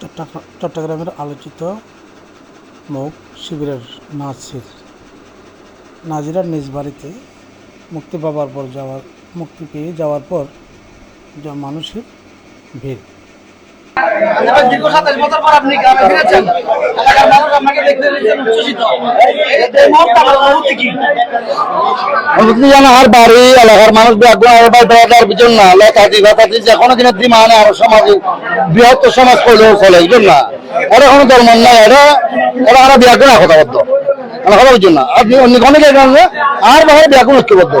চট্টগ্রা- চট্টগ্রামের আলোচিত মুখ শিবিরের নাসির নাজিরার নিজ বাড়িতে মুক্তি পাবার পর যাওয়ার মুক্তি পেয়ে যাওয়ার পর যা মানুষের ভিড়। আর আর কোনো দিনের দিমানে আর সমাজে বৃহত্তর সমাজ করলেও চলে, এই জন্য এটা কোনো ধর্ম নাই এটা এটা আমরা ব্যাগুন কথা না? কোনো জায়গায় আর বাইরে ব্যাগুন ঐক্যবদ্ধ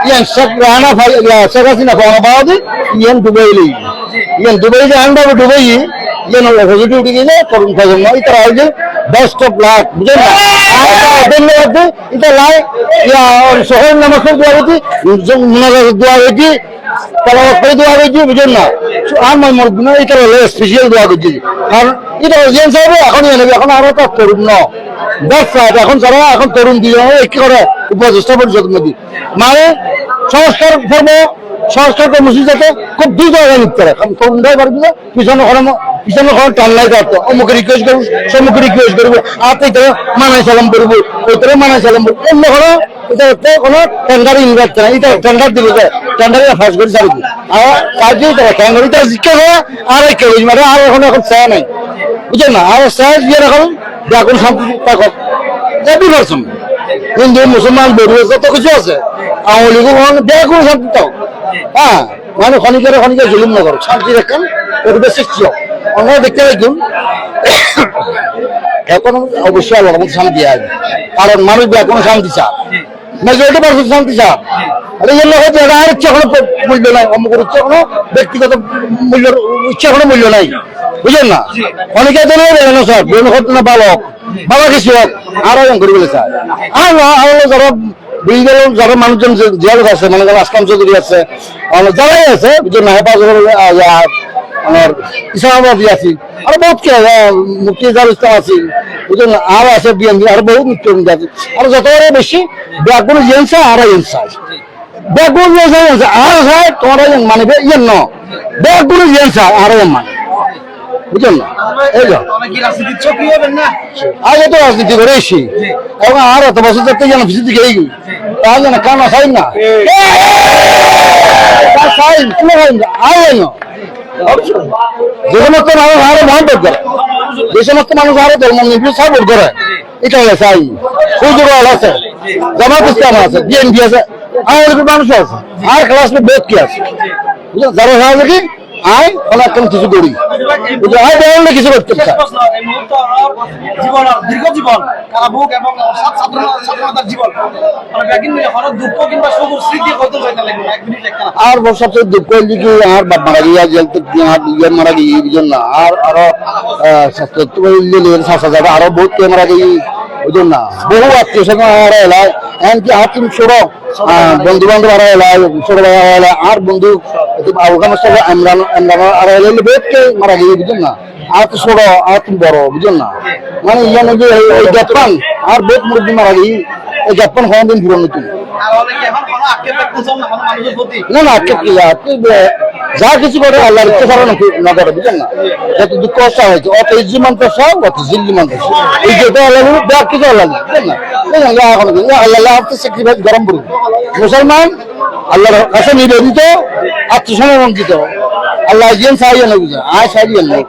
ইয়ান শেখ রানা শেখ হাসিনা পাওয়া ইয়ান দুবাই লই ইয়ান দুবাই যে আন্ডা দুবাই ইয়ান হজুটি উঠে গেলে তরুণ প্রজন্ম এটা হয়েছে বেস্ট অফ লাক বুঝলেন না ধন্যবাদ এটা লাই ইয়া শহর নামাজ দেওয়া হয়েছে মুনাজাত দেওয়া হয়েছে তারা দোয়া হয়েছে বুঝলেন না আমার মনে হয় এটা হলো স্পেশাল দোয়া করছি কারণ এটা অডিয়েন্স হবে এখন এনে এখন আরও তো তরুণ ন। ব্যবসা এখন যারা এখন তরুণ দিয়ে কি করে উপদেষ্টা পরিষদ মানে সংস্কার ধর্ম যাতে খুব দ্রুত আগামী করে। তরুণরাই পারবে না, পিছনে কোনো পিছনে কোনো টান করতো অমুকে রিকোয়েস্ট করব সমুখে রিকোয়েস্ট করব আর তো মানায় সালাম করব মানায় সালাম করব। অন্য কোনো এটা একটা কোনো টেন্ডার ইনভার্ট না এটা টেন্ডার দিবে যে টেন্ডারে ফাঁস করে চালিয়ে আর কাজে এটা আর মানে আর এখন এখন চায় নাই। বুঝছেন না, আর চায় দিয়ে এখন এখন শান্তি থাকক। পার্সন হিন্দু, মুসলমান বড়ুয়া কত কিছু আছে, আওয়ামী লীগ দেখুন শান্তি থাক হ্যাঁ মানে খনিকের খনিকে জুলুম নগর শান্তি রাখেন পরিবেশ হোক। আমরা দেখতে দেখুন এখন অবশ্যই আল্লাহর মধ্যে শান্তি আছে। কারণ মানুষ এখন শান্তি চায়। মেজরিটি শান্তি চায়। আর আর কোনো মূল্য নাই, অমুকের ইচ্ছা কোনো ব্যক্তিগত মূল্য, ইচ্ছা কোনো মূল্য নাই। বুঝলেন না? অনেকে তো বেরোনো স্যার বেরোনো করতে না বালক বাবা কিছু হোক, আরও করে আর যারা মানুষজন আছে মানে যারা আসলাম চৌধুরী আছে আর যারাই আছে আমার ইসলামাবাদী আছি। আর বহুত কে মুক্তি ইসলাম আছি। বুঝলেন? আর আছে বিএনপি, আর বহুত মুক্তি আছে। আর যতবারে বেশি ব্যাগুন জেনসা আর জেনসা আছে ব্যাগুন জেনসা আর হয় তোমরা মানবে ইয়ে ন। ব্যাগুন জেনসা আর মানে বুঝলেন না? এই যা। আগে তো রাজনীতি করে এসছি এবং আর এত বছর থাকতে যেন ভিসি দিকে এই তাহলে না কানা খাই না। খাই কোনো খাই না আয় যেন যে সমস্ত মানুষ আরও মহব্বত করে। যে সমস্ত মানুষ আরও ধর্ম নির্বিশ সাপোর্ট করে। এটা হলে চাই সুযোগ আছে জামাত ইসলাম আছে, বিএনপি আছে আমাদের মানুষ আছে। আর ক্লাস বহুত কি আছে কি? আয় কিছু করি। আয় কিছু করতে জীবন আর দীর্ঘ জীবন এবং জীবন। দুঃখ কিংবা স্মৃতি কত সবচেয়ে দুঃখ হইল কি আর বাপ মারা গিয়ে জেল আর মারা গিয়ে এই জন্য আর আরও স্বাস্থ্য আরও বহুত মারা গিয়ে বহু আত্মীয় স্বজন আর এলায় এমনকি তুমি ছোট বন্ধু বান্ধব আর এলায় ছোট ভাই আর এলায় আর বন্ধু আবুকাম সাথে ইমরান ইমরান আর এলায় বহুত কে মারা গিয়ে বুঝুন না। আর তো ছোট আর তুমি বড় বুঝুন না। মানে ইয়ান যে এই জাপান আর বহুত মুরব্বী মারা গিয়ে এই জাপান এখন কোনো আক্ষেপ না না আজকে কি? বে- যা কিছু করে আল্লাহর ইচ্ছে ছাড়া করে বুঝলেন না? যত দুঃখ কষ্ট হয়েছে, অত ইজি মানতে সব, অত জিল্লি মানতে এই যেটা আল্লাহ ব্যাগ কিছু আল্লাহ বুঝলেন না? এখন আল্লাহ আপনি স্যাক্রিফাইস গরম করুন মুসলমান, আল্লাহর কাছে নিবেদিত, আত্মসমর্পিত। আল্লাহ জিয়ান সাহায্য নেই বুঝে, আয় সাহায্য নেই